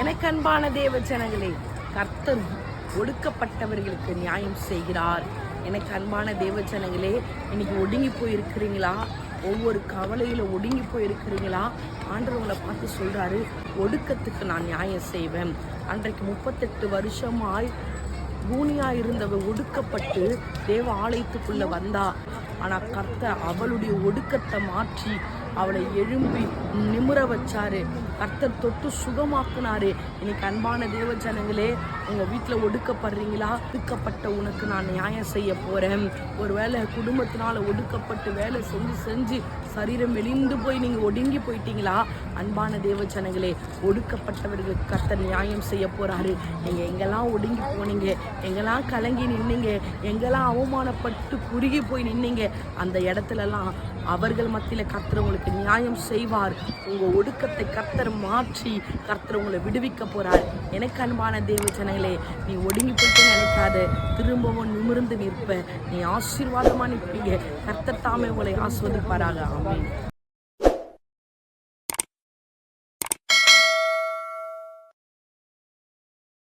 எனக்கு அன்பான தேவ ஜனங்களே கர்த்தர் ஒடுக்கப்பட்டவர்களுக்கு நியாயம் செய்கிறார். எனக்கு அன்பான தேவ ஜனங்களே இன்னைக்கு ஒடுங்கி போயிருக்கிறீங்களா? ஒவ்வொரு கவலையில ஒடுங்கி போயிருக்கிறீங்களா? ஆண்டவங்களை பார்த்து சொல்றாரு ஒடுக்கத்துக்கு நான் நியாயம் செய்வேன். அன்றைக்கு முப்பத்தெட்டு வருஷமாய் பூனியா இருந்தவ ஒடுக்கப்பட்டு தேவ ஆலயத்துக்குள்ள வந்தா. ஆனா கர்த்தர் அவளுடைய ஒடுக்கத்தை மாற்றி அவளை எழும்பி நிமிர வச்சாரு. கர்த்தர் தொட்டு சுகமாக்குனாரு. இன்னைக்கு அன்பான தேவ ஜனங்களே உங்க வீட்டுல ஒடுக்கப்படுறீங்களா? ஒடுக்கப்பட்ட உனக்கு நான் நியாயம் செய்ய போறேன். ஒருவேளை குடும்பத்தினால ஒடுக்கப்பட்டு வேலை செஞ்சு செஞ்சு சரீரம் மெலிந்து போய் நீங்க ஒடுங்கி போயிட்டீங்களா? அன்பான தேவ ஜனங்களே ஒடுக்கப்பட்டவர்களுக்கு கர்த்தர் நியாயம் செய்ய போறாரு. நீங்க எங்கெல்லாம் ஒடுங்கி போனீங்க? எங்கெல்லாம் கலங்கி நின்னீங்க? எங்கெல்லாம் அவமானப்பட்டு குறுகி போய் நின்னீங்க? அந்த இடத்துலலாம் அவர்கள் மத்தியில கர்த்தர் உங்களுக்கு நியாயம் செய்வார். உங்கள் ஒடுக்கத்தை கர்த்தர் மாற்றி கர்த்தர் உங்களை விடுவிக்க போறார். எனக்கு அன்பான தேவ ஜனங்களே நீ ஒடுங்கி போயிட்டு நினைக்காத. திரும்பவும் நிமிர்ந்து நிற்ப. நீ ஆசீர்வாதமா நிற்பீங்க. கர்த்தர் தாமே உங்களை ஆஸ்வதிப்பாராக ஆமென்.